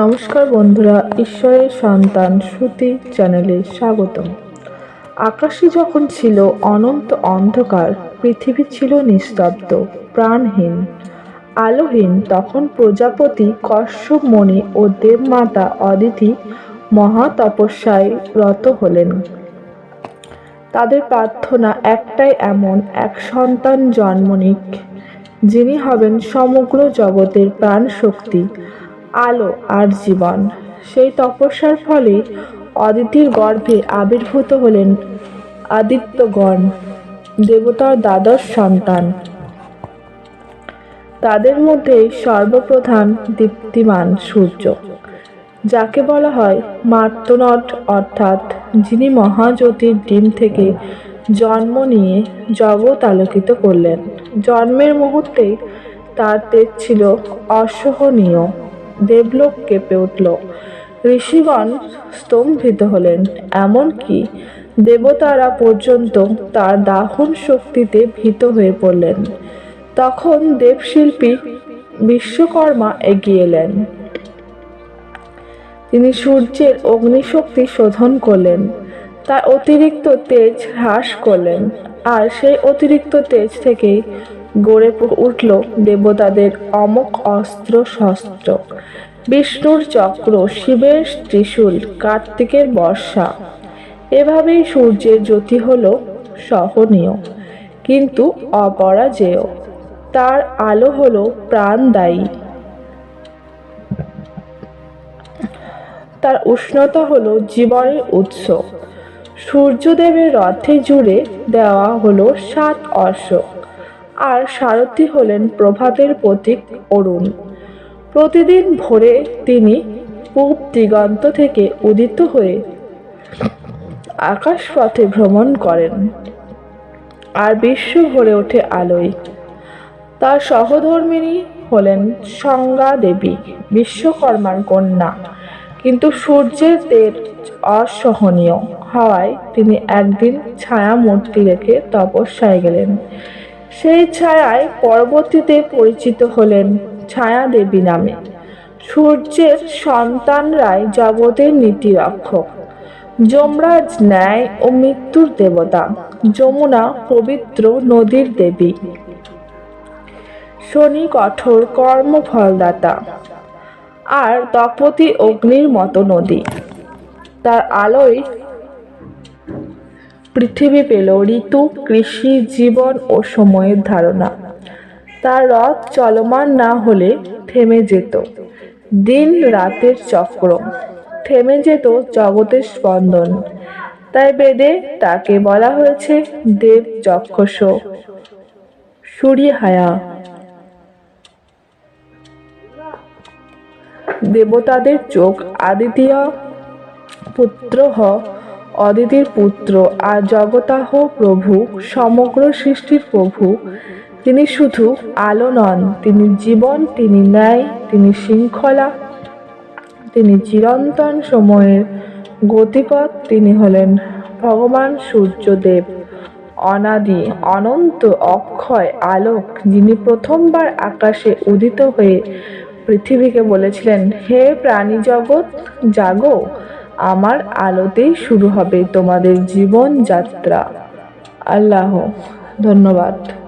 নমস্কার বন্ধুরা, ঈশ্বরের সন্তান শ্রুতি চ্যানেলে স্বাগতম। আকাশে যখন ছিল অনন্ত অন্ধকার, পৃথিবী ছিল নিস্তব্ধ, প্রাণহীন। আলোহীন, তখন প্রজাপতি কশ্যপ মণি ও দেবমাতা অদিতি মহা তপস্যায় রত হলেন। তাদের প্রার্থনা একটাই এমন, এক সন্তান জন্ম নিক, যিনি হবেন সমগ্র জগতের প্রাণ শক্তি আলো আর জীবন। সেই তপস্যার ফলে অদিতির গর্ভে আবির্ভূত হলেন আদিত্যগণ, দেবতার দ্বাদশ সন্তান। তাদের মধ্যে সর্বপ্রধান দীপ্তিমান সূর্য, যাকে বলা হয় মার্তনট, অর্থাৎ যিনি মহাজ্যোতির ডিম থেকে জন্ম নিয়ে জগৎ আলোকিত করলেন। জন্মের মুহূর্তেই তার তেজ ছিল অসহনীয়। দেবলোক কেঁপে উঠল। ঋষিগণ স্তম্ভিত হলেন, এমনকি দেবতারা পর্যন্ত তার দাহন শক্তিতে ভীত হয়ে পড়লেন। তখন দেবশিল্পী বিশ্বকর্মা এগিয়ে এলেন। তিনি সূর্যের অগ্নিশক্তি শোধন করলেন, তার অতিরিক্ত তেজ হ্রাস করলেন, আর সেই অতিরিক্ত তেজ থেকেই গড়ে উঠল দেবতাদের অমক অস্ত্র শস্ত্র। বিষ্ণুর চক্র, শিবের ত্রিশূল, কার্তিকের বর্ষা। এভাবেই সূর্যের জ্যোতি হল সহনীয়, কিন্তু অপরাজেয়। তার আলো হল প্রাণদায়ী। তার উষ্ণতা হল জীবনের উৎস। সূর্যদেবের রথে জুড়ে দেওয়া হলো সাত অশ্বক আর সারথী হলেন প্রভাতের প্রতীক অরুণ। প্রতিদিন ভোরে তিনি পূব দিগন্ত থেকে উদিত হয়ে আকাশপথে ভ্রমণ করেন আর বিশ্ব ভরে ওঠে আলোয়। তার সহধর্মিনী হলেন সংজ্ঞা দেবী, বিশ্বকর্মার কন্যা। কিন্তু সূর্যের তেজ অসহনীয়। হওয়ায় তিনি একদিন ছায়া মূর্তি রেখে তপস্যায় গেলেন। সেই ছায়ায় পরবর্তীতে পরিচিত হলেন ছায়া দেবী নামে। সূর্যের সন্তানরাই জগতের নীতিরক্ষক। যমরাজ ন্যায় ও মৃত্যুর দেবতা। যমুনা পবিত্র নদীর দেবী। শনি কঠোর কর্মফলদাতা। আর তপতি অগ্নির মতো নদী। তার আলোয় পৃথিবী পেল ঋতু কৃষি জীবন ও সময়ের ধারণা। তার রথ চলমান না হলে থেমে যেত। দিন রাতের চক্র। থেমে যেত জগতের স্পন্দন। তাই বেদে তাকে বলা হয়েছে দেব যক্ষস। হায়া দেবতাদের চোখ আদিতীয় পুত্র হ অদিতির পুত্র আর জগতাহ প্রভু, সমগ্র সৃষ্টির প্রভু। তিনি শুধু আলো নন, তিনি জীবন, তিনি ন্যায়, তিনি শৃঙ্খলা, তিনি চিরন্তন সময়ের গতিপথ, তিনি হলেন ভগবান সূর্যদেব। অনাদি, অনন্ত অক্ষয়, আলোক, যিনি প্রথমবার আকাশে উদিত হয়ে পৃথিবীকে বলেছিলেন, হে প্রাণী জগৎ জাগো। আমার আলোতেই শুরু হবে তোমাদের জীবনযাত্রা আল্লাহ ধন্যবাদ।